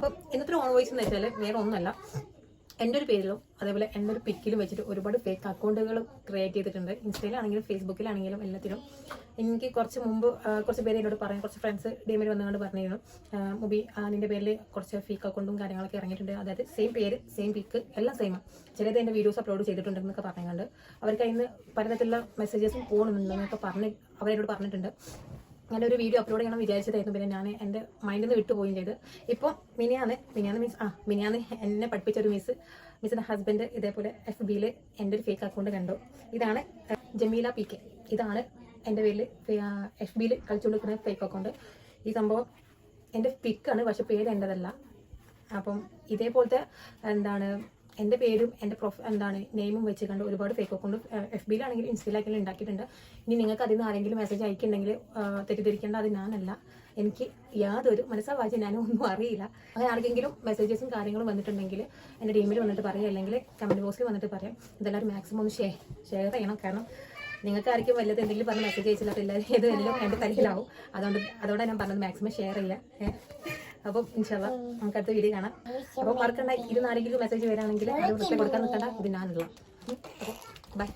അപ്പം ഇന്നത്തെ on voice എന്ന് വെച്ചാൽ വേറെ ഒന്നല്ല. എന്റെ ഒരു പേരിലും അതേപോലെ എന്റെ ഒരു പിക്കിലും വെച്ചിട്ട് ഒരുപാട് ഫേക്ക് അക്കൗണ്ടുകൾ ക്രിയേറ്റ് ചെയ്തിട്ടുണ്ട്. ഇൻസ്റ്റയിലാണെങ്കിലും ഫേസ്ബുക്കിലാണെങ്കിലും എല്ലാത്തിലും. എനിക്ക് കുറച്ച് മുമ്പ് കുറച്ച് പേര് എന്നോട് പറഞ്ഞു കുറച്ച് ഫ്രണ്ട്സ് ഡീമിൽ വന്നുകൊണ്ട് പറഞ്ഞിരുന്നു. മുബി നിന്റെ പേരിൽ കുറച്ച് ഫേക്ക് അക്കൗണ്ടും കാര്യങ്ങളൊക്കെ ഇറങ്ങിയിട്ടുണ്ട്. അതായത് സെയിം പേര് സെയിം പിക്ക് എല്ലാം സെയിമാണ് ചിലത് എന്റെ വീഡിയോസ് അപ്ലോഡ് ചെയ്തിട്ടുണ്ടെന്നൊക്കെ പറഞ്ഞുകൊണ്ട് അവർക്ക് അതിന് പലതരത്തിലുള്ള മെസ്സേജസും പോകുന്നുണ്ടെന്നൊക്കെ പറഞ്ഞ് അവരോട് പറഞ്ഞിട്ടുണ്ട്. അങ്ങനെ ഒരു വീഡിയോ അപ്ലോഡ് ചെയ്യണം വിചാരിച്ചതായിരുന്നു. പിന്നെ ഞാൻ എന്റെ മൈൻഡിൽ നിന്ന് വിട്ടുപോവുകയും ചെയ്ത്. ഇപ്പോൾ മിനിയാന്ന് മിനിയാന്ന് മീൻസ് ആ മിനിയാന്ന് എന്നെ പഠിപ്പിച്ച ഒരു മിസ് മിസ്സിന്റെ ഹസ്ബൻഡ് ഇതേപോലെ എഫ് ബിയിൽ എന്റെ ഒരു ഫേക്ക് അക്കൗണ്ട് കണ്ടു. ഇതാണ് ജമീല പി കെ ഇതാണ് എന്റെ പേരിൽ എഫ് ബിയിൽ കളിച്ചുകൊണ്ടിരിക്കുന്ന ഫേക്ക് അക്കൗണ്ട് ഈ സംഭവം എന്റെ പിക്കാണ് പക്ഷെ പേര് എന്റെതല്ല. അപ്പം ഇതേപോലത്തെ എന്താണ് എന്റെ പേരും എന്റെ പ്രൊഫ് എന്താണ് നെയിമും വെച്ച് കണ്ട് ഒരുപാട് ഫേക്ക് അക്കൗണ്ട് എഫ് ബിയിലാണെങ്കിലും ഇൻസ്റ്റയിലാണെങ്കിലും ഉണ്ടാക്കിയിട്ടുണ്ട്. ഇനി നിങ്ങൾക്ക് അതിൽ നിന്ന് ആരെങ്കിലും മെസ്സേജ് അയക്കുന്നുണ്ടെങ്കിൽ തെറ്റിദ്ധരിക്കേണ്ട അത് ഞാനല്ല. എനിക്ക് യാതൊരു മനസ്സാ വായിച്ച ഞാനും ഒന്നും അറിയില്ല. അങ്ങനെ ആർക്കെങ്കിലും മെസ്സേജസും കാര്യങ്ങളും വന്നിട്ടുണ്ടെങ്കിൽ എന്റെ ടീമിൽ വന്നിട്ട് പറയാം അല്ലെങ്കിൽ കമന്റ് ബോക്സിൽ വന്നിട്ട് പറയാം. ഇതെല്ലാവരും മാക്സിമം ഒന്ന് ഷെയർ ഷെയർ ചെയ്യണം. കാരണം നിങ്ങൾക്ക് ആർക്കും വല്ലത് എന്തെങ്കിലും പറഞ്ഞ് മെസ്സേജ് അയച്ചില്ല അപ്പോൾ എല്ലാവരും ഏതെല്ലാം എന്റെ തലയിലാവും. അതുകൊണ്ട് അതോടെ ഞാൻ പറഞ്ഞത് മാക്സിമം ഷെയർ ചെയ്യാം. അപ്പം ഇൻഷാല്ല നമുക്ക് അടുത്ത വീഡിയോ കാണാം. അപ്പോൾ മറക്കണ്ട ഇരുന്നാരെങ്കിലും മെസ്സേജ് വരാണെങ്കിൽ അത് കൊടുക്കാൻ നിൽക്കണ്ട. ഇത് ഞാനുള്ള ബൈ